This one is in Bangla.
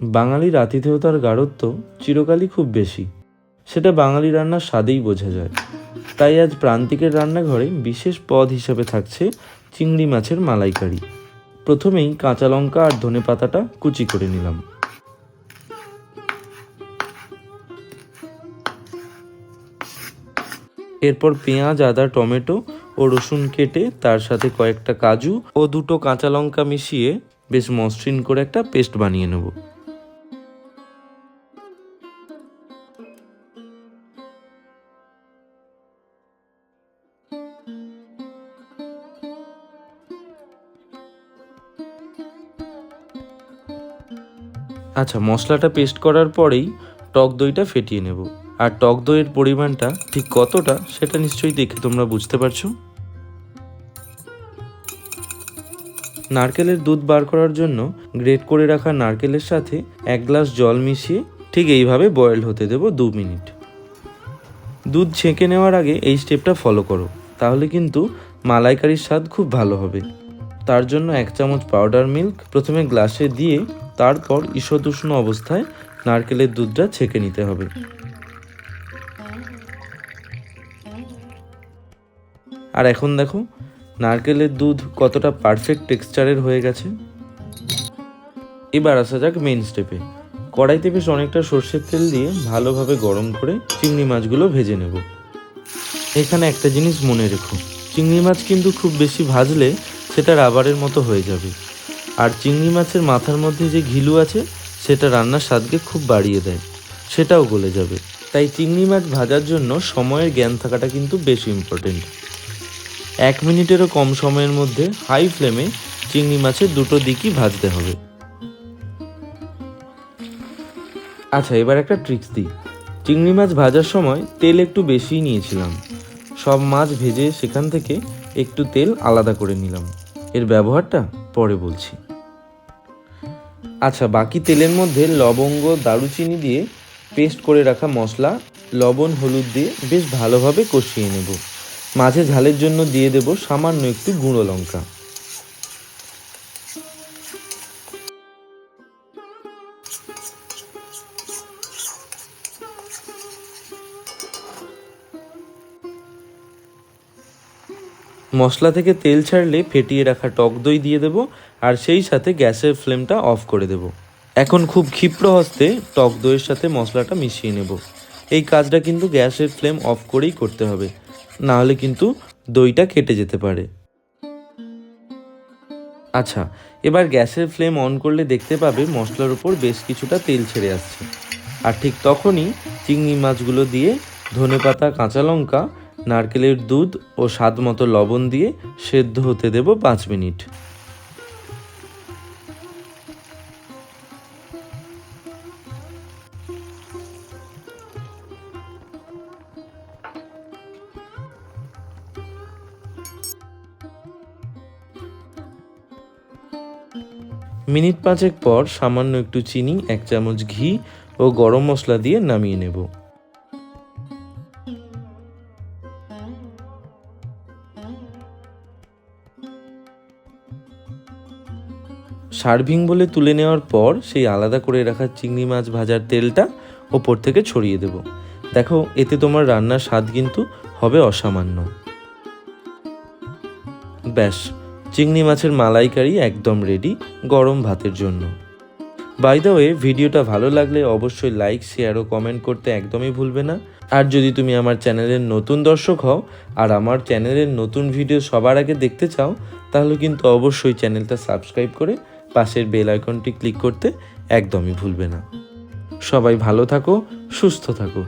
বাঙালির আতিথেয়তার গাঢ়ত্ব চিরকালই খুব বেশি। সেটা বাঙালি রান্নার স্বাদেই বোঝা যায়। তাই আজ প্রান্তিকের রান্নাঘরে বিশেষ পদ হিসেবে থাকছে চিংড়ি মাছের মালাইকারি। প্রথমেই কাঁচা লঙ্কা আর ধনে পাতাটা কুচি করে নিলাম। এরপর পেঁয়াজ, আদা, টমেটো ও রসুন কেটে তার সাথে কয়েকটা কাজু ও দুটো কাঁচা লঙ্কা মিশিয়ে বেশ মসৃণ করে একটা পেস্ট বানিয়ে নেব। আচ্ছা মশলাটা পেস্ট করার পরেই টক দইটা ফেটিয়ে নেব। আর টক দইয়ের পরিমাণটা ঠিক কতটা সেটা নিশ্চয়ই দেখে তোমরা বুঝতে পারছ? নারকেলের দুধ বার করার জন্য গ্রেট করে রাখা নারকেলের সাথে এক গ্লাস জল মিশিয়ে ঠিক এইভাবে বয়েল হতে দেব দু মিনিট। দুধ ছেঁকে নেওয়ার আগে এই স্টেপটা ফলো করো, তাহলে কিন্তু মালাইকারির স্বাদ খুব ভালো হবে। তার জন্য এক চামচ পাউডার মিল্ক প্রথমে গ্লাসে দিয়ে তারপর ঈষদুষ্ণ অবস্থায় নারকেলের দুধটা ছেঁকে নিতে হবে। আর এখন দেখো, নারকেলের দুধ কতটা পারফেক্ট টেক্সচারের হয়ে গেছে। এবার আসা যাক মেন স্টেপে কড়াইতে বেশ অনেকটা সর্ষের তেল দিয়ে ভালোভাবে গরম করে চিংড়ি মাছগুলো ভেজে নেব। এখানে একটা জিনিস মনে রেখো, চিংড়ি মাছ কিন্তু খুব বেশি ভাজলে সেটা রাবারের মতো হয়ে যাবে। আর চিংড়ি মাছের মাথার মধ্যে যে ঘিলু আছে, সেটা রান্নার স্বাদকে খুব বাড়িয়ে দেয়, সেটাও গলে যাবে। তাই চিংড়ি মাছ ভাজার জন্য সময়ের জ্ঞান থাকাটা কিন্তু বেশ ইম্পর্টেন্ট এক মিনিটেরও কম সময়ের মধ্যে হাই ফ্লেমে চিংড়ি মাছের দুটো দিকই ভাজতে হবে। আচ্ছা এবার একটা ট্রিক্স দিই। চিংড়ি মাছ ভাজার সময় তেল একটু বেশিই নিয়েছিলাম। সব মাছ ভেজে সেখান থেকে একটু তেল আলাদা করে নিলাম। এর ব্যবহারটা পরে বলছি। আচ্ছা বাকি তেলের মধ্যে লবঙ্গ, দারুচিনি দিয়ে পেস্ট করে রাখা মশলা, লবণ, হলুদ দিয়ে বেশ ভালোভাবে কষিয়ে নেব। মাঝে ঝালের জন্য দিয়ে দেব সামান্য একটু গুঁড়ো লঙ্কা। মশলা থেকে তেল ছাড়লে ফেটিয়ে রাখা টক দই দিয়ে দেব, আর সেই সাথে গ্যাসের ফ্লেমটা অফ করে দেব। এখন খুব ক্ষিপ্র হস্তে টক দইয়ের সাথে মশলাটা মিশিয়ে নেব। এই কাজটা কিন্তু গ্যাসের ফ্লেম অফ করেই করতে হবে, না হলে কিন্তু দইটা কেটে যেতে পারে। আচ্ছা এবার গ্যাসের ফ্লেম অন করলে দেখতে পাবে মশলার উপর বেশ কিছুটা তেল ছেড়ে আসছে। আর ঠিক তখনই চিংড়ি মাছগুলো দিয়ে ধনেপাতা, কাঁচা লঙ্কা নারকেলের দুধ ও স্বাদ মতো লবণ দিয়ে সেদ্ধ হতে দেব পাঁচ মিনিট। মিনিট পাঁচেক পর সামান্য একটু চিনি, এক চামচ ঘি ও গরম মশলা দিয়ে নামিয়ে নেব। সার্ভিং বলে তুলে নেওয়ার পর সেই আলাদা করে রাখা চিংড়ি মাছ ভাজার তেলটা ওপর থেকে ছড়িয়ে দেব। দেখো, এতে তোমার রান্নার স্বাদ কিন্তু হবে অসামান্য। ব্যাস, চিংড়ি মাছের মালাইকারি একদম রেডি গরম ভাতের জন্য। বাই দ্য ওয়ে ভিডিওটা ভালো লাগলে অবশ্যই লাইক শেয়ার ও কমেন্ট করতে একদমই ভুলবে না। আর যদি তুমি আমার চ্যানেলের নতুন দর্শক হও আর আমার চ্যানেলের নতুন ভিডিও সবার আগে দেখতে চাও, তাহলে কিন্তু অবশ্যই চ্যানেলটা সাবস্ক্রাইব করে পাশের বেল আইকনটি ক্লিক করতে একদমই ভুলবে না। সবাই ভালো থাকো সুস্থ থাকো।